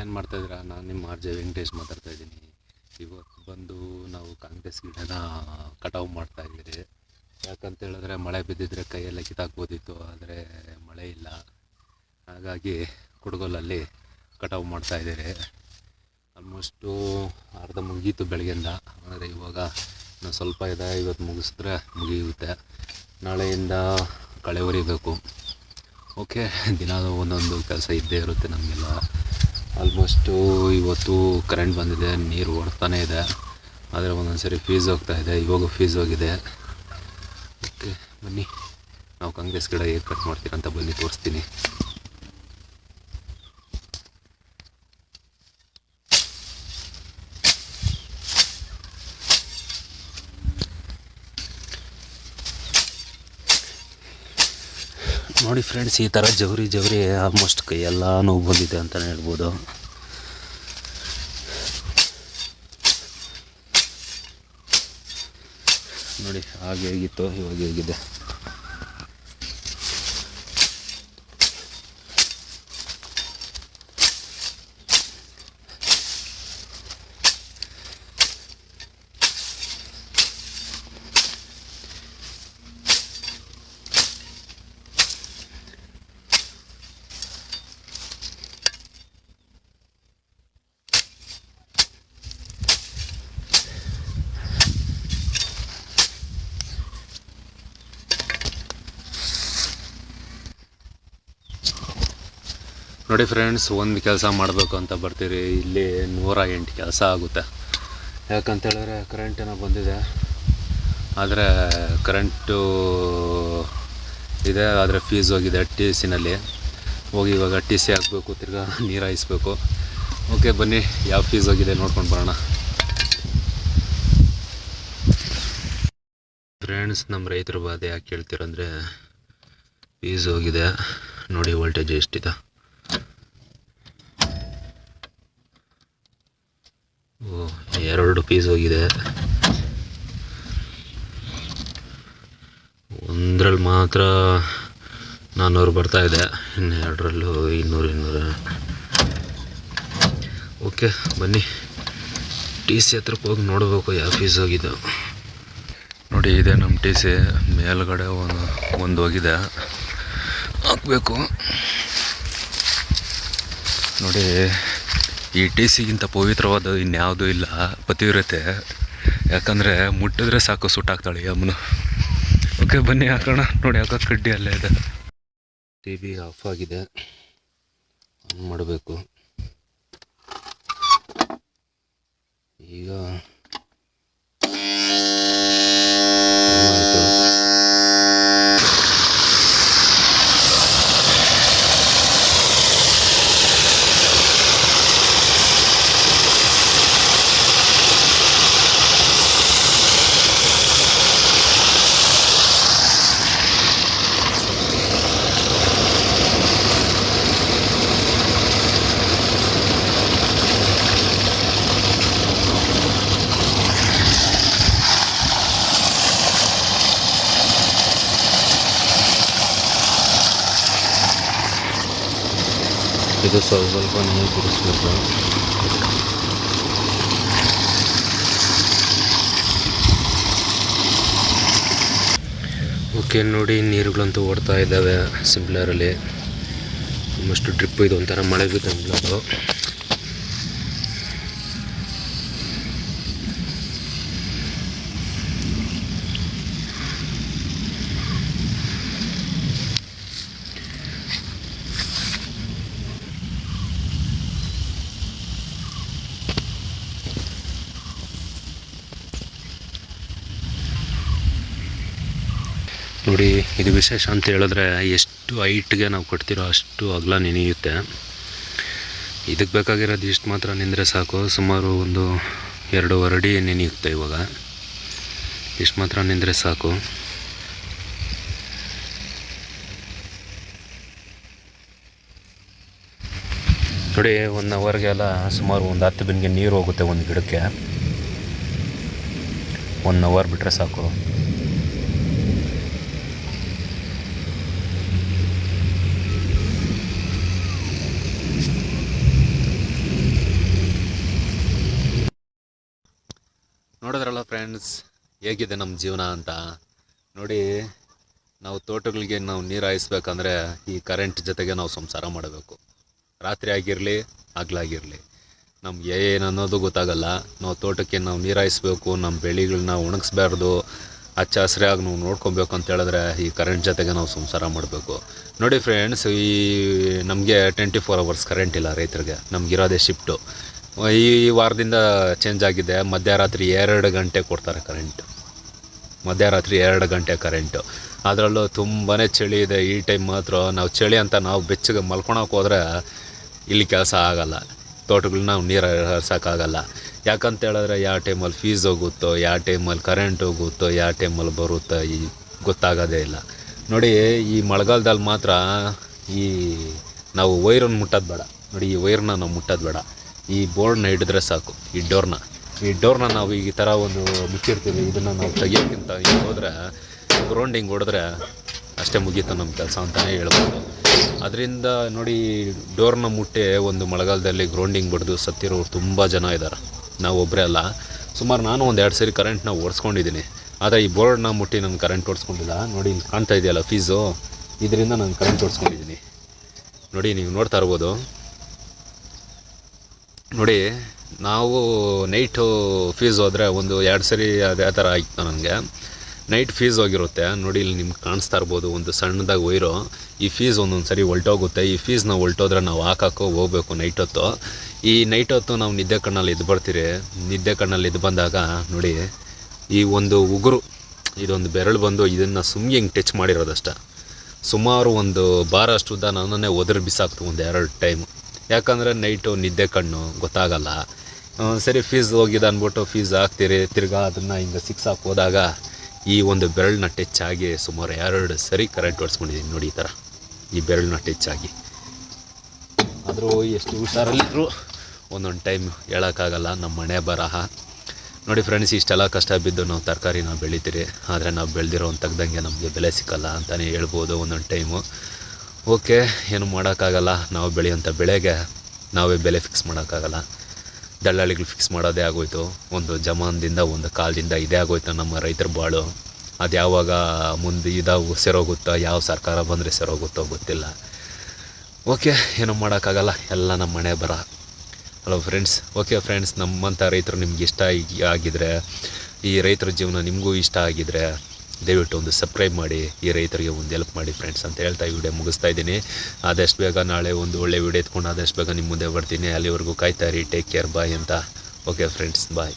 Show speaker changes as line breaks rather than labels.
ಏನು ಮಾಡ್ತಾಯಿದ್ದೀರಾ ನಾನು ನಿಮ್ಮ ಆರ್ ಜೆ ವೆಂಕಟೇಶ್ ಮಾತಾಡ್ತಾ ಇದ್ದೀನಿ. ಇವತ್ತು ಬಂದು ನಾವು ಕಾಂಗ್ರೆಸ್ ಗಿಡನ ಕಟಾವು ಮಾಡ್ತಾ ಇದ್ದೀರಿ. ಯಾಕಂತ ಹೇಳಿದ್ರೆ ಮಳೆ ಬಿದ್ದಿದ್ರೆ ಕೈಯೆಲ್ಲ ಕಿತ್ತಾಕ್ಬೋದಿತ್ತು, ಆದರೆ ಮಳೆ ಇಲ್ಲ. ಹಾಗಾಗಿ ಕುಡ್ಗೋಲಲ್ಲಿ ಕಟಾವು ಮಾಡ್ತಾ ಇದ್ದೀರಿ. ಆಲ್ಮೋಸ್ಟು ಅರ್ಧ ಮುಗೀತು ಬೆಳಗ್ಗೆಯಿಂದ. ಆದರೆ ಇವಾಗ ಇನ್ನೂ ಸ್ವಲ್ಪ ಇದೆ ಇವತ್ತು ಮುಗಿಸಿದ್ರೆ ಮುಗಿಯುತ್ತೆ. ನಾಳೆಯಿಂದ ಕಳೆ ಹೊರಿಬೇಕು ಓಕೆ ದಿನ ಒಂದೊಂದು ಕೆಲಸ ಇದ್ದೇ ಇರುತ್ತೆ ನಮಗೆಲ್ಲ. ಆಲ್ಮೋಸ್ಟು ಇವತ್ತು ಕರೆಂಟ್ ಬಂದಿದೆ, ನೀರು ಓಡ್ತಾನೆ ಇದೆ. ಆದರೆ ಒಂದೊಂದು ಸರಿ ಫೀಸ್ ಹೋಗ್ತಾ ಇದೆ, ಇವಾಗ ಫೀಸ್ ಹೋಗಿದೆ. ಓಕೆ ಬನ್ನಿ. ನಾವು ಕಾಂಗ್ರೆಸ್ ಗಿಡ ಹೇಗೆ ಕಟ್ ಮಾಡ್ತೀರಂತ ಬನ್ನಿ, ತೋರಿಸ್ತೀನಿ. ನೋಡಿ ಫ್ರೆಂಡ್ಸ್ ಈ ಥರ ಜವರಿ ಜವರಿ ಆಲ್ಮೋಸ್ಟ್ ಎಲ್ಲ ನೋವು ಬಂದಿದೆ ಅಂತಲೇ ಹೇಳ್ಬೋದು. ನೋಡಿ, ಹಾಗೆ ಹೇಗಿತ್ತು, ಇವಾಗ ಹೇಗಿದೆ. ನೋಡಿ ಫ್ರೆಂಡ್ಸ್ ಒಂದು ಕೆಲಸ ಮಾಡಬೇಕು ಅಂತ ಬರ್ತೀರಿ. ಇಲ್ಲಿ ನೂರ ಎಂಟು ಕೆಲಸ ಆಗುತ್ತೆ. ಯಾಕಂತೇಳಿದ್ರೆ ಕರೆಂಟೇನೋ ಬಂದಿದೆ. ಆದರೆ ಕರೆಂಟು ಇದೆ, ಆದರೆ ಫೀಸ್ ಹೋಗಿದೆ ಟಿ ಸಿನಲ್ಲಿ ಹೋಗಿ ಇವಾಗ ಟಿ ಸಿ ಹಾಕಬೇಕು, ತಿರ್ಗಾ ನೀರು ಹಾಯಿಸ್ಬೇಕು. ಓಕೆ ಬನ್ನಿ, ಯಾವ ಫೀಸ್ ಹೋಗಿದೆ ನೋಡ್ಕೊಂಡು ಬರೋಣ. ಫ್ರೆಂಡ್ಸ್ ನಮ್ಮ ರೈತರ ಬಾಧೆ ಯಾಕೆ ಕೇಳ್ತೀರಂದರೆ ಫೀಸ್ ಹೋಗಿದೆ. ನೋಡಿ ವೋಲ್ಟೇಜ್ ಎಷ್ಟಿದೆ. ಎರಡು ಪೀಸ್ ಹೋಗಿದೆ. ಒಂದ್ರಲ್ಲಿ ಮಾತ್ರ ನಾನ್ನೂರು ಇದೆ. ಇನ್ನು ಎರಡರಲ್ಲೂ ಇನ್ನೂರು ಇನ್ನೂರು. ಓಕೆ, ಬನ್ನಿ. ಟಿ ಸಿ ಹತ್ರಕ್ಕೆ ಹೋಗಿ ನೋಡಬೇಕು ಯಾವ ಫೀಸ್ ಹೋಗಿದ್ದು ನೋಡಿ, ಇದೆ ನಮ್ಮ ಟಿ ಸಿ ಮೇಲ್ಗಡೆ ಒಂದು ಒಂದು ಹೋಗಿದೆ. ಹಾಕಬೇಕು. ನೋಡಿ ಈ ಟಿ ಸಿಗಿಂತ ಪವಿತ್ರವಾದ ಇನ್ಯಾವುದೂ ಇಲ್ಲ, ಪತಿವ್ರತೆ. ಯಾಕಂದರೆ ಮುಟ್ಟಿದ್ರೆ ಸಾಕು ಸುಟ್ಟಾಕ್ತಾಳೆ ಅಮ್ಮನು. ಓಕೆ, ಬನ್ನಿ ಹಾಕೋಣ. ನೋಡಿ ಯಾಕೋ ಕಡ್ಡಿ ಅಲ್ಲೇ ಇದೆ. ಟಿ ವಿ ಆಫ್ ಆಗಿದೆ. ಆನ್ ಮಾಡಬೇಕು. ಈಗ ಇದು ಸ್ವಲ್ಪ ನೀರು ಕುಡಿಸ್ಬೇಕು ಓಕೆ ನೋಡಿ ನೀರುಗಳಂತೂ ಓಡ್ತಾ ಇದ್ದಾವೆ ಸಿಂಪ್ಲರಲ್ಲಿ ಆಲ್ಮೋಸ್ಟ್ ಡ್ರಿಪ್ ಇದು ಒಂಥರ ಮಳೆ ಬಿದ್ದಂಗೆ ಅದು. ನೋಡಿ, ಇದು ವಿಶೇಷ ಅಂತ ಹೇಳಿದ್ರೆ ಎಷ್ಟು ಹೈಟ್ಗೆ ನಾವು ಕೊಡ್ತಿರೋ ಅಷ್ಟು ಅಗಲ ನೆನೆಯುತ್ತೆ. ಇದಕ್ಕೆ ಬೇಕಾಗಿರೋದು ಇಷ್ಟು ಮಾತ್ರ ನಿಂದರೆ ಸಾಕು. ಸುಮಾರು ಒಂದು ಎರಡೂವರೆ ಅಡಿ ನೆನೆಯುತ್ತೆ ಇವಾಗ. ಇಷ್ಟು ಮಾತ್ರ ನಿಂದರೆ ಸಾಕು. ನೋಡಿ ಒನ್ ಅವರ್ಗೆಲ್ಲ ಸುಮಾರು ಒಂದು ಹತ್ತು ಬಿನ್ಗೆ ನೀರು ಹೋಗುತ್ತೆ ಒಂದು ಗಿಡಕ್ಕೆ. ಒನ್ ಅವರ್ ಬಿಟ್ಟರೆ ಸಾಕು. ನೋಡಿದ್ರಲ್ಲ ಫ್ರೆಂಡ್ಸ್ ಹೇಗಿದೆ ನಮ್ಮ ಜೀವನ ಅಂತ? ನೋಡಿ, ನಾವು ತೋಟಗಳಿಗೆ ನಾವು ನೀರು ಹಾಯಿಸ್ಬೇಕಂದ್ರೆ ಈ ಕರೆಂಟ್ ಜೊತೆಗೆ ನಾವು ಸಂಸಾರ ಮಾಡಬೇಕು. ರಾತ್ರಿ ಆಗಿರಲಿ, ಹಗ್ಲಾಗಿರಲಿ. ನಮ್ಗೆ ಏನು ಅನ್ನೋದು ಗೊತ್ತಾಗಲ್ಲ. ನಾವು ತೋಟಕ್ಕೆ ನಾವು ನೀರು ಹಾಯಿಸ್ಬೇಕು ನಮ್ಮ ಬೆಳೆಗಳನ್ನ ಒಣಗಿಸ್ಬಾರ್ದು ಹಚ್ಚ ಹಸಿರಾಗಿ ನಾವು ನೋಡ್ಕೊಬೇಕು ಅಂತ ಹೇಳಿದ್ರೆ ಈ ಕರೆಂಟ್ ಜೊತೆಗೆ ನಾವು ಸಂಸಾರ ಮಾಡಬೇಕು. ನೋಡಿ ಫ್ರೆಂಡ್ಸ್ ಈ ನಮಗೆ ಟ್ವೆಂಟಿ ಫೋರ್ ಅವರ್ಸ್ ಕರೆಂಟ್ ಇಲ್ಲ ರೈತರಿಗೆ. ಇರೋದೇ ಶಿಫ್ಟು ಈ ವಾರದಿಂದ ಚೇಂಜ್ ಆಗಿದೆ. ಮಧ್ಯರಾತ್ರಿ ಎರಡು ಗಂಟೆ ಕೊಡ್ತಾರೆ ಕರೆಂಟ್ ಮಧ್ಯರಾತ್ರಿ ಎರಡು ಗಂಟೆ ಕರೆಂಟು ಅದರಲ್ಲೂ ತುಂಬಾ ಚಳಿ ಇದೆ. ಈ ಟೈಮ್ ಮಾತ್ರ ನಾವು ಚಳಿ ಅಂತ ನಾವು ಬೆಚ್ಚಗೆ ಮಲ್ಕೊಳಕ್ಕೆ ಹೋದ್ರೆ ಇಲ್ಲಿ ಕೆಲಸ ಆಗಲ್ಲ. ತೋಟಗಳನ್ನ ನಾವು ನೀರು ಹರ್ಸೋಕ್ಕಾಗಲ್ಲ ಯಾಕಂತ ಹೇಳಿದ್ರೆ ಯಾವ ಟೈಮಲ್ಲಿ ಫೀಸ್ ಹೋಗುತ್ತೋ, ಯಾವ ಟೈಮಲ್ಲಿ ಕರೆಂಟ್ ಹೋಗುತ್ತೋ, ಯಾವ ಟೈಮಲ್ಲಿ ಬರುತ್ತೋ ಈ ಗೊತ್ತಾಗೋದೇ ಇಲ್ಲ. ನೋಡಿ, ಈ ಮಳೆಗಾಲದಲ್ಲಿ ಮಾತ್ರ ಈ ನಾವು ವೈರನ್ನು ಮುಟ್ಟೋದು ಬೇಡ. ನೋಡಿ, ಈ ವೈರನ್ನ ನಾವು ಮುಟ್ಟೋದು ಬೇಡ. ಈ ಬೋರ್ಡ್ನ ಹಿಡಿದ್ರೆ ಸಾಕು, ಈ ಡೋರ್ನ. ಈ ಡೋರ್ನ ನಾವು ಈ ಥರ ಒಂದು ಮುಚ್ಚಿರ್ತೀವಿ, ಇದನ್ನು ನಾವು ತೆಗಿಯೋಕ್ಕಿಂತ ಹಿಂಗೆ ಹೋದರೆ ಗ್ರೌಂಡಿಂಗ್ ಹೊಡೆದ್ರೆ ಅಷ್ಟೇ ಮುಗೀತು ನಮ್ಮ ಕೆಲಸ ಅಂತಲೇ ಹೇಳ್ಬೋದು. ಅದರಿಂದ ನೋಡಿ, ಡೋರ್ನ ಮುಟ್ಟೆ ಒಂದು ಮಳೆಗಾಲದಲ್ಲಿ ಗ್ರೌಂಡಿಂಗ್ ಬಡಿದು ಸತ್ತಿರೋರು ತುಂಬ ಜನ ಇದ್ದಾರೆ ನಾವು ಒಬ್ಬರೇ ಅಲ್ಲ. ಸುಮಾರು ನಾನು ಒಂದು ಎರಡು ಸರಿ ಕರೆಂಟ್ನ ಓಡಿಸ್ಕೊಂಡಿದ್ದೀನಿ ಆದರೆ ಈ ಬೋರ್ಡ್ನ ಮುಟ್ಟಿ ನಾನು ಕರೆಂಟ್ ಓಡಿಸ್ಕೊಂಡಿಲ್ಲ. ನೋಡಿ, ಇಲ್ಲಿ ಕಾಣ್ತಾ ಇದೆಯಲ್ಲ ಫೀಸು ಇದರಿಂದ ನಾನು ಕರೆಂಟ್ ಓಡಿಸ್ಕೊಂಡಿದ್ದೀನಿ ನೋಡಿ, ನೀವು ನೋಡ್ತಾ ಇರ್ಬೋದು. ನೋಡಿ, ನಾವು ನೈಟು ಫೀಸ್ ಹೋದರೆ ಒಂದು ಎರಡು ಸರಿ ಅದೇ ಥರ ಆಯಿತು ನನಗೆ. ನೈಟ್ ಫೀಸ್ ಹೋಗಿರುತ್ತೆ. ನೋಡಿ, ಇಲ್ಲಿ ನಿಮ್ಗೆ ಕಾಣಿಸ್ತಾ ಇರ್ಬೋದು ಒಂದು ಸಣ್ಣದಾಗಿ ವೈರು. ಈ ಫೀಸ್ ಒಂದೊಂದು ಸರಿ ಹೊಲ್ಟೋಗುತ್ತೆ ಈ ಫೀಸ್ ನಾವು ಹೊಲ್ಟೋದ್ರೆ ನಾವು ಹಾಕೋ ಹೋಗ್ಬೇಕು ನೈಟ್ ಹೊತ್ತು. ಈ ನೈಟ್ ಹೊತ್ತು ನಾವು ನಿದ್ದೆ ಕಣ್ಣಲ್ಲಿ ಇದ್ದು ಬರ್ತೀರಿ. ನಿದ್ದೆ ಕಣ್ಣಲ್ಲಿ ಇದ್ದು ಬಂದಾಗ, ನೋಡಿ, ಈ ಒಂದು ಉಗುರು, ಇದೊಂದು ಬೆರಳು ಬಂದು ಇದನ್ನು ಸುಮ್ಮನೆ ಹಿಂಗೆ ಟಚ್ ಮಾಡಿರೋದಷ್ಟೇ. ಸುಮಾರು ಒಂದು ಬಾರ ಅಷ್ಟು ಉದ್ದ ನನ್ನನ್ನೇ ಒದರು ಬಿಸಾಕ್ತು ಒಂದು ಎರಡು ಟೈಮು ಯಾಕಂದರೆ ನೈಟು ನಿದ್ದೆ ಕಣ್ಣು ಗೊತ್ತಾಗಲ್ಲ. ಸರಿ ಫೀಸ್ ಹೋಗಿದೆ ಅಂದ್ಬಿಟ್ಟು ಫೀಸ್ ಹಾಕ್ತೀರಿ, ತಿರ್ಗಾ ಅದನ್ನು ಹಿಂಗೆ ಸಿಕ್ಸ್ ಹಾಕಿ ಹೋದಾಗ ಈ ಒಂದು ಬೆರಳನ್ನ ಟಚ್ ಆಗಿ ಸುಮಾರು ಎರಡು ಸರಿ ಕರೆಂಟ್ ಹೊಡ್ಸ್ಕೊಂಡಿದ್ದೀನಿ ನೋಡಿ ಈ ಥರ ಈ ಬೆರಳನ್ನ ಟಚ್ ಆಗಿ. ಆದರೂ ಎಷ್ಟು ಹುಷಾರಲ್ಲಿದ್ದರೂ ಒಂದೊಂದು ಟೈಮ್ ಹೇಳೋಕ್ಕಾಗಲ್ಲ, ನಮ್ಮ ಮನೆ ಬರಹ. ನೋಡಿ ಫ್ರೆಂಡ್ಸ್ ಇಷ್ಟೆಲ್ಲ ಕಷ್ಟ ಬಿದ್ದು ನಾವು ತರಕಾರಿ ನಾವು ಬೆಳಿತೀರಿ, ಆದರೆ ನಾವು ಬೆಳೆದಿರೋ ತಗ್ದಂಗೆ ನಮಗೆ ಬೆಲೆ ಸಿಕ್ಕಲ್ಲ ಅಂತಲೇ ಹೇಳ್ಬೋದು ಒಂದೊಂದು ಟೈಮು ಓಕೆ, ಏನು ಮಾಡೋಕ್ಕಾಗಲ್ಲ. ನಾವು ಬೆಳೆಯೋಂಥ ಬೆಳೆಗೆ ನಾವೇ ಬೆಲೆ ಫಿಕ್ಸ್ ಮಾಡೋಕ್ಕಾಗಲ್ಲ. ದಲ್ಲಾಳಿಗಳು ಫಿಕ್ಸ್ ಮಾಡೋದೇ ಆಗೋಯ್ತು. ಒಂದು ಜಮಾನದಿಂದ ಒಂದು ಕಾಲದಿಂದ ಇದೇ ಆಗೋಯ್ತು ನಮ್ಮ ರೈತರ ಬಾಳು. ಅದು ಯಾವಾಗ ಮುಂದೆ ಇದಾವು, ಸೆರೋಗುತ್ತೋ, ಯಾವ ಸರ್ಕಾರ ಬಂದರೆ ಸೆರೋಗುತ್ತೋ ಗೊತ್ತಿಲ್ಲ. ಓಕೆ, ಏನೂ ಮಾಡೋಕ್ಕಾಗಲ್ಲ. ಎಲ್ಲ ನಮ್ಮ ಮನೆ ಬರ. ಹಲೋ ಫ್ರೆಂಡ್ಸ್ ಓಕೆ ಫ್ರೆಂಡ್ಸ್ ನಮ್ಮಂಥ ರೈತರು ನಿಮ್ಗೆ ಇಷ್ಟ ಆಗಿದ್ರೆ, ಈ ರೈತರ ಜೀವನ ನಿಮಗೂ ಇಷ್ಟ ಆಗಿದ್ರೆ ದಯವಿಟ್ಟು ಒಂದು ಸಬ್ಸ್ಕ್ರೈಬ್ ಮಾಡಿ, ಈ ರೈತರಿಗೆ ಒಂದು ಹೆಲ್ಪ್ ಮಾಡಿ ಫ್ರೆಂಡ್ಸ್ ಅಂತ ಹೇಳ್ತಾ ಈ ವಿಡಿಯೋ ಮುಗಿಸ್ತಾ ಇದ್ದೀನಿ. ಆದಷ್ಟು ಬೇಗ ನಾಳೆ ಒಂದು ಒಳ್ಳೆ ವಿಡಿಯೋ ಎತ್ಕೊಂಡು ಆದಷ್ಟು ಬೇಗ ನಿಮ್ಮ ಮುಂದೆ ಬರ್ತೀನಿ. ಅಲ್ಲಿವರೆಗೂ ಕಾಯ್ತಾ ಇರಿ ಟೇಕ್ ಕೇರ್ ಬಾಯ್ ಅಂತ. Okay friends bye